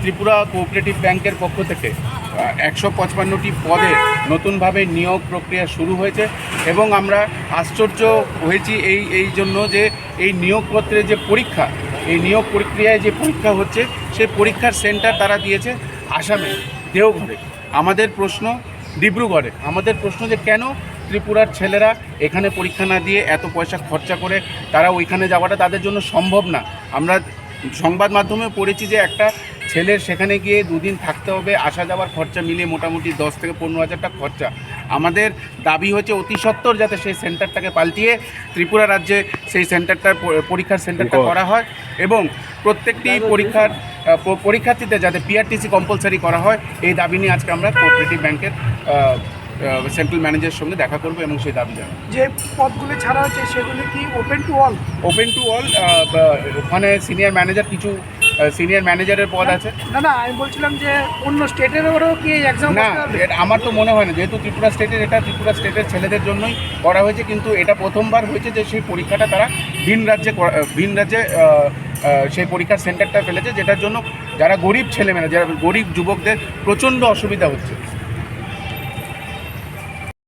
Tripura cooperative ব্যাংকের পক্ষ থেকে একশো পঁচপান্নটি পদে নতুনভাবে নিয়োগ প্রক্রিয়া শুরু হয়েছে এবং আমরা আশ্চর্য হয়েছি এই এই জন্য যে এই নিয়োগপত্রের যে পরীক্ষা, এই নিয়োগ প্রক্রিয়ায় যে পরীক্ষা হচ্ছে, সেই পরীক্ষার সেন্টার তারা দিয়েছে আসামে। দেওঘরে আমাদের প্রশ্ন ডিব্রুগড়ে। আমাদের প্রশ্ন যে কেন ত্রিপুরার ছেলেরা এখানে পরীক্ষা না দিয়ে এত পয়সা খরচা করে তারা ওইখানে যাওয়াটা তাদের জন্য সম্ভব না? আমরা সংবাদ মাধ্যমে পড়েছি যে একটা ছেলের সেখানে গিয়ে দুদিন থাকতে হবে আসা যাওয়ার খরচা মিলিয়ে মোটামুটি দশ থেকে পনেরো হাজার টাকা খরচা। আমাদের দাবি হচ্ছে অতি সত্বর যাতে সেই সেন্টারটাকে পাল্টিয়ে ত্রিপুরা রাজ্যে সেই সেন্টারটা পরীক্ষার সেন্টারটা করা হয় এবং প্রত্যেকটি পরীক্ষার পরীক্ষার্থীদের যাতে পিআরটিসি কম্পালসারি করা হয় এই দাবি নিয়ে আজকে আমরা কোঅপারেটিভ ব্যাংকের সেন্ট্রাল ম্যানেজারের সঙ্গে দেখা করব এবং সেই দাবি জানাব। যে পদগুলো ছাড়া হচ্ছে সেগুলো কি open to all open to all ওখানে সিনিয়র ম্যানেজার কিছু সিনিয়র ম্যানেজারের পদ আছে। না না আমি বলছিলাম যে অন্য স্টেটের ওপরেও কি এক্সাম না আমার তো মনে হয় না যেহেতু ত্রিপুরা স্টেটের এটা ত্রিপুরা স্টেটের ছেলেদের জন্যই করা হয়েছে কিন্তু এটা প্রথমবার হয়েছে যে সেই পরীক্ষাটা তারা ভিন রাজ্যে করা- ভিন রাজ্যে সেই পরীক্ষার সেন্টারটা ফেলেছে, যেটার জন্য যারা গরিব ছেলেমেয়েরা, যারা গরিব যুবকদের প্রচণ্ড অসুবিধা হচ্ছে।